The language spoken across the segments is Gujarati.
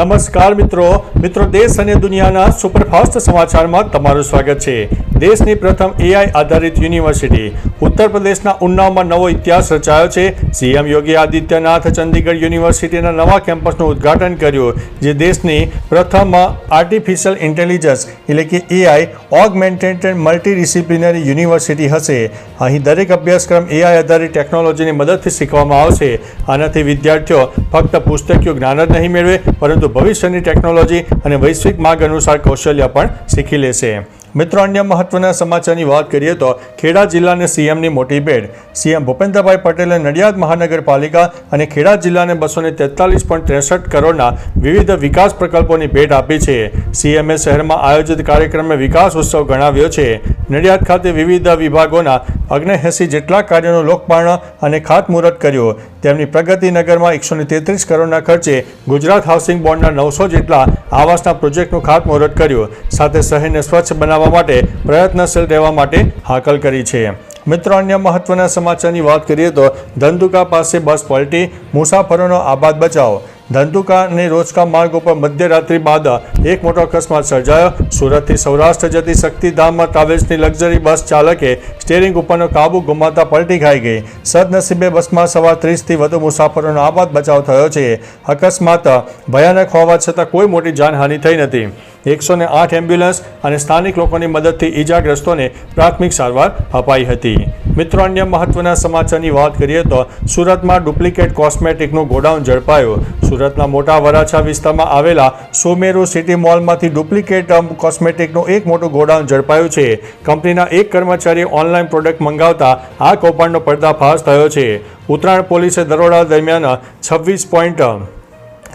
નમસ્કાર મિત્રો. મિત્રો દેશ અને દુનિયાના સુપરફાસ્ટ સમાચારમાં તમારું સ્વાગત છે. દેશની પ્રથમ એઆઈ આધારિત યુનિવર્સિટી. ઉત્તર પ્રદેશના ઉન્નાવમાં નવો ઇતિહાસ રચાયો છે. સીએમ યોગી આદિત્યનાથ ચંદીગઢ યુનિવર્સિટીના નવા કેમ્પસનું ઉદ્ઘાટન કર્યું, જે દેશની પ્રથમ આર્ટિફિશિયલ ઇન્ટેલિજન્સ એટલે કે AI augmented multi disciplinary university હશે. અહીં દરેક અભ્યાસક્રમ એઆઈ આધારિત ટેકનોલોજીની મદદથી શીખવામાં આવશે. આનાથી વિદ્યાર્થીઓ ફક્ત પુસ્તકીય જ્ઞાન જ નહીં મેળવે, પરંતુ ભવિષ્યની ટેકનોલોજી અને વૈશ્વિક માર્ગ અનુસાર કૌશલ્ય પણ શીખી લેશે. મિત્રો, અન્ય મહત્વના સમાચારની વાત કરીએ તો ખેડા જિલ્લાને સીએમની મોટી ભેટ. સીએમ ભૂપેન્દ્રભાઈ પટેલે નડિયાદ મહાનગરપાલિકા અને ખેડા જિલ્લાને બસો ને તેતાલીસ પોઈન્ટ ત્રેસઠ કરોડના વિવિધ વિકાસ પ્રકલ્પોની ભેટ આપી છે. સીએમએ શહેરમાં આયોજિત કાર્યક્રમે વિકાસ ઉત્સવ ગણાવ્યો છે. નડિયાદ ખાતે વિવિધ વિભાગોના અગ્નેએંસી જેટલા કાર્યોનું લોકપર્ણ અને ખાતમુહૂર્ત કર્યું, તેમની પ્રગતિનગરમાં એકસો ને તેત્રીસ કરોડના ખર્ચે ગુજરાત હાઉસિંગ બોર્ડના નવસો જેટલા આવાસના પ્રોજેક્ટનું ખાતમુહૂર્ત કર્યું, સાથે શહેરને સ્વચ્છ બનાવવા માટે પ્રયત્નશીલ રહેવા માટે હાકલ કરી છે. મિત્રો, અન્ય મહત્વના સમાચારની વાત કરીએ તો ધંધુકા પાસે બસ પલટી, મુસાફરોનો આબાદ બચાવ ધંધુકા અને રોજકા માર્ગ ઉપર મધ્યરાત્રિ બાદ એક મોટો અકસ્માત સર્જાયો. સુરતથી સૌરાષ્ટ્ર જતી શક્તિધામ ટ્રાવેલ્સની લક્ઝરી બસ ચાલકે સ્ટેરિંગ ઉપરનો કાબુ ગુમાવતા પલટી ખાઈ ગઈ. સદનસીબે બસમાં સવાર ત્રીસથી વધુ મુસાફરોનો આબાદ બચાવ થયો છે. અકસ્માત ભયાનક હોવા છતાં કોઈ મોટી જાનહાનિ થઈ નથી. એકસો આઠ એમ્બ્યુલન્સ અને સ્થાનિક લોકોની મદદથી ઈજાગ્રસ્તોને પ્રાથમિક સારવાર અપાઈ હતી. મિત્રો, અન્ય મહત્વના સમાચારની વાત કરીએ તો સુરતમાં ડુપ્લિકેટ કોસ્મેટિકનું ગોડાઉન ઝડપાયું. સુરતના મોટા વરાછા વિસ્તારમાં આવેલા સોમેરો સિટી મોલમાંથી ડુપ્લિકેટ કોસ્મેટિકનું એક મોટું ગોડાઉન ઝડપાયું છે. કંપનીના એક કર્મચારીએ ઓનલાઈન પ્રોડક્ટ મંગાવતા આ કૌભાંડનો પર્દાફાશ થયો છે. ઉત્તરાયણ પોલીસે દરોડા દરમિયાન છવ્વીસ પોઈન્ટ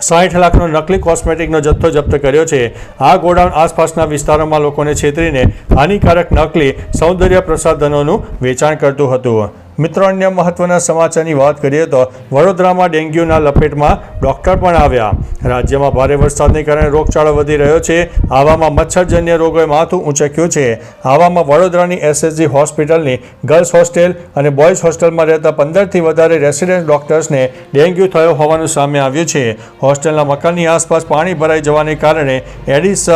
સાઠ લાખનો નકલી કોસ્મેટિકનો જથ્થો જપ્ત કર્યો છે. આ ગોડાઉન આસપાસના વિસ્તારોમાં લોકોને છેતરીને હાનિકારક નકલી સૌંદર્ય પ્રસાધનોનું વેચાણ કરતું હતું. મિત્રો, અન્ય મહત્વના સમાચારની વાત કરીએ તો વડોદરામાં ડેન્ગ્યુના લપેટમાં ડોક્ટર પણ આવ્યા. રાજ્યમાં ભારે વરસાદને કારણે રોગચાળો વધી રહ્યો છે. આવામાં મચ્છરજન્ય રોગોએ માથું ઊંચક્યું છે. આવામાં વડોદરાની એસએસજી હોસ્પિટલની ગર્લ્સ હોસ્ટેલ અને બોયઝ હોસ્ટેલમાં રહેતા પંદરથી વધારે રેસિડેન્ટ ડોક્ટર્સને ડેન્ગ્યુ થયો હોવાનું સામે આવ્યું છે. હોસ્ટેલના મકાનની આસપાસ પાણી ભરાઈ જવાને કારણે એડિસ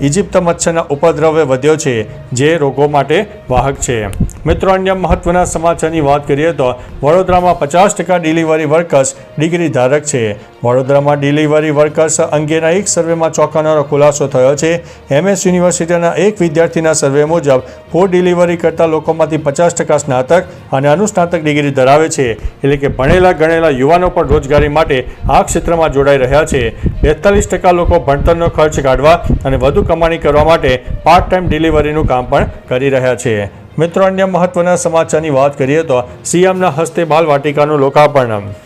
ઇજિપ્ત મચ્છરના ઉપદ્રવે વધ્યો છે, જે રોગો માટે વાહક છે. મિત્રો, અન્ય મહત્વના સમાચારની વાત કરીએ તો વડોદરામાં પચાસ ટકા ડિલિવરી વર્કર્સ ડિગ્રી ધારક છે. વડોદરામાં ડિલિવરી વર્કર્સ અંગેના એક સર્વેમાં ચોંકાવનારો ખુલાસો થયો છે. એમએસ યુનિવર્સિટીના એક વિદ્યાર્થીના સર્વે મુજબ ફૂડ ડિલિવરી કરતા લોકોમાંથી પચાસ ટકા સ્નાતક અને અનુસ્નાતક ડિગ્રી ધરાવે છે. એટલે કે ભણેલા ગણેલા યુવાનો પણ રોજગારી માટે આ ક્ષેત્રમાં જોડાઈ રહ્યા છે. બેતાલીસ ટકા લોકો ભણતરનો ખર્ચ કાઢવા અને વધુ કમાણી કરવા માટે પાર્ટ ટાઈમ ડિલિવરીનું કામ પણ કરી રહ્યા છે. મિત્રો, અન્ય મહત્વના સમાચારની વાત કરીએ તો, સીએમના હસ્તે બાલ વાટિકાનું લોકાર્પણ.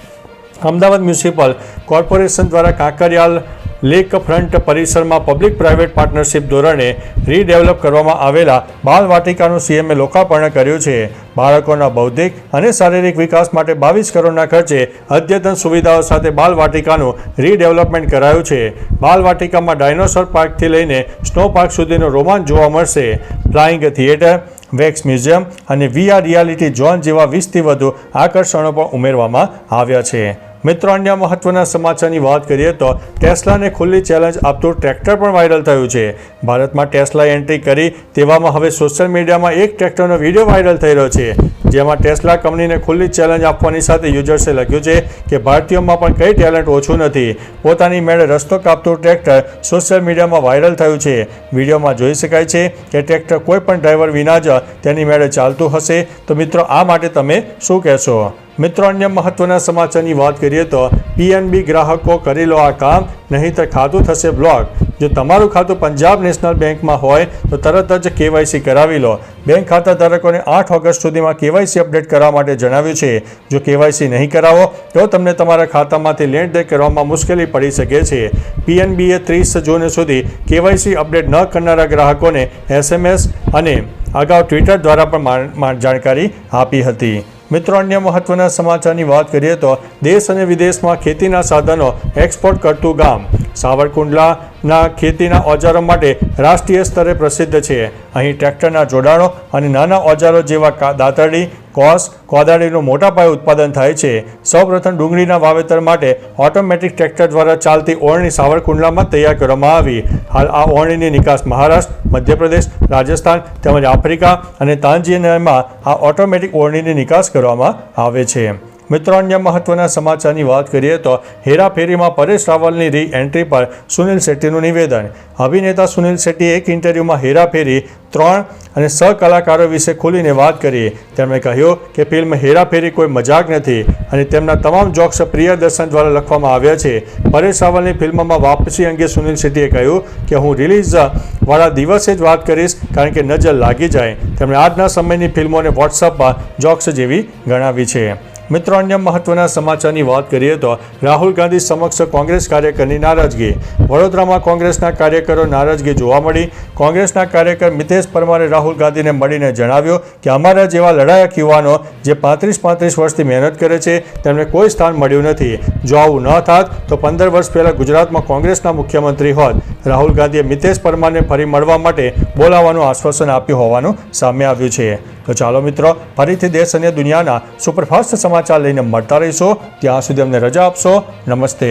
અમદાવાદ મ્યુનિસિપલ કોર્પોરેશન દ્વારા કાંકરિયાલ લેક ફ્રન્ટ પરિસરમાં પબ્લિક પ્રાઇવેટ પાર્ટનરશિપ ધોરણે રીડેવલપ કરવામાં આવેલા બાલ વાટિકાનું સીએમએ લોકાર્પણ કર્યું છે. બાળકોના બૌદ્ધિક અને શારીરિક વિકાસ માટે બાવીસ કરોડના ખર્ચે અદ્યતન સુવિધાઓ સાથે બાલ વાટિકાનું રીડેવલપમેન્ટ કરાયું છે. બાલવાટિકામાં ડાયનોસોર પાર્કથી લઈને સ્નો પાર્ક સુધીનો રોમાંચ જોવા મળશે. ફ્લાઇંગ થિયેટર, વેક્સ મ્યુઝિયમ અને વીઆર રિયાલિટી ઝોન જેવા વીસથી વધુ આકર્ષણો પણ ઉમેરવામાં આવ્યા છે. મિત્રો, અન્ય મહત્વના સમાચારની વાત કરીએ તો ટેસ્લાને ખુલ્લી ચેલેન્જ આપતું ટ્રેક્ટર પણ વાયરલ થયું છે. ભારતમાં ટેસ્લાએ એન્ટ્રી કરી તેવામાં હવે સોશિયલ મીડિયામાં એક ટ્રેક્ટરનો વીડિયો વાયરલ થઈ રહ્યો છે. જેમાં ટેસ્લા કંપનીને ખુલ્લી ચેલેન્જ આપવાની સાથે યુઝર્સે લખ્યું છે કે ભારતીયોમાં પણ કંઈ ટેલેન્ટ ઓછું નથી. પોતાની મેળે રસ્તો કાપતું ટ્રેક્ટર સોશિયલ મીડિયામાં વાયરલ થયું છે. વિડીયોમાં જોઈ શકાય છે કે ટ્રેક્ટર કોઈ પણ ડ્રાઈવર વિના જ તેની મેળે ચાલતું હશે. તો મિત્રો, આ માટે તમે શું કહેશો? મિત્રો, અન્ય મહત્વના સમાચારની વાત કરીએ તો પીએનબી ગ્રાહકો કરી લો આ કામ નહીંતર ખાતું થશે બ્લોક જો તમારું ખાતું પંજાબ નેશનલ બેંકમાં હોય તો તરત જ કેવાયસી કરાવી લો. બેંક ખાતા ધારકોને આઠ ઓગસ્ટ સુધીમાં કેવાયસી અપડેટ કરવા માટે જણાવ્યું છે. જો કેવાયસી નહીં કરાવો, તો તમને તમારા ખાતામાંથી લેણ દેણ કરવામાં મુશ્કેલી પડી શકે છે. પીએનબીએ ત્રીસ જૂન સુધી કેવાયસી અપડેટ ન કરનારા ગ્રાહકોને એસએમએસ અને અગાઉ ટ્વિટર દ્વારા પણ જાણકારી આપી હતી. મિત્રો, અન્ય મહત્વના સમાચારની વાત કરીએ તો દેશ અને વિદેશમાં ખેતીના સાધનો એક્સપોર્ટ કરતું ગામ. સાવરકુંડલાના ખેતીના ઓજારો માટે રાષ્ટ્રીય સ્તરે પ્રસિદ્ધ છે. અહીં ટ્રેક્ટરના જોડાણો અને નાના ઓજારો જેવા દાતરડી કોસ કોદાળીનું મોટા પાયે ઉત્પાદન થાય છે. સૌપ્રથમ ડુંગળીના વાવેતર માટે ઓટોમેટિક ટ્રેક્ટર દ્વારા ચાલતી ઓળણી સાવરકુંડલામાં તૈયાર કરવામાં આવી. હાલ આ ઓળણીની નિકાસ મહારાષ્ટ્ર, મધ્યપ્રદેશ, રાજસ્થાન તેમજ આફ્રિકા અને તાંજિયામાં આ ઓટોમેટિક ઓળણીની નિકાસ કરવામાં આવે છે. મિત્રો, અન્ય મહત્વના સમાચારની વાત કરીએ તો હેરાફેરીમાં પરેશ રાવલની રી એન્ટ્રી પર સુનિલ શેટ્ટીનું નિવેદન. અભિનેતા સુનિલ શેટ્ટીએ એક ઇન્ટરવ્યૂમાં હેરાફેરી ત્રણ અને સહકલાકારો વિશે ખુલીને વાત કરી. તેમણે કહ્યું કે ફિલ્મ હેરાફેરી કોઈ મજાક નથી અને તેમના તમામ જોક્સ પ્રિયદર્શન દ્વારા લખવામાં આવ્યા છે. પરેશ રાવલની ફિલ્મમાં વાપસી અંગે સુનિલ શેટ્ટીએ કહ્યું કે, હું રિલીઝ વાળા દિવસે જ વાત કરીશ, કારણ કે નજર લાગી જાય. તેમણે આજના સમયની ફિલ્મોને વોટ્સઅપમાં જોક્સ જેવી ગણાવી છે. મિત્રો, અન્ય મહત્વના સમાચારની વાત કરીએ તો રાહુલ ગાંધી સમક્ષ કોંગ્રેસ કાર્યકરની નારાજગી. વડોદરામાં કોંગ્રેસના કાર્યકરો નારાજગી જોવા મળી. કોંગ્રેસના કાર્યકર મિતેશ પરમારે રાહુલ ગાંધીને મળીને જણાવ્યું કે અમારા જેવા લડાયક યુવાનો જે પાંત્રીસ પાંત્રીસ વર્ષથી મહેનત કરે છે, તેમને કોઈ સ્થાન મળ્યું નથી. જો આવું ન થાત, તો પંદર વર્ષ પહેલાં ગુજરાતમાં કોંગ્રેસના મુખ્યમંત્રી હોત. રાહુલ ગાંધીએ મિતેશ પરમારને ફરી મળવા માટે બોલાવવાનું આશ્વાસન આપ્યું હોવાનું સામે આવ્યું છે. તો ચાલો મિત્રો, ફરીથી દેશ અને દુનિયાના સુપરફાસ્ટ સમાચાર લઈને મળતા રહીશો. ત્યાં સુધી અમને રજા આપશો. નમસ્તે.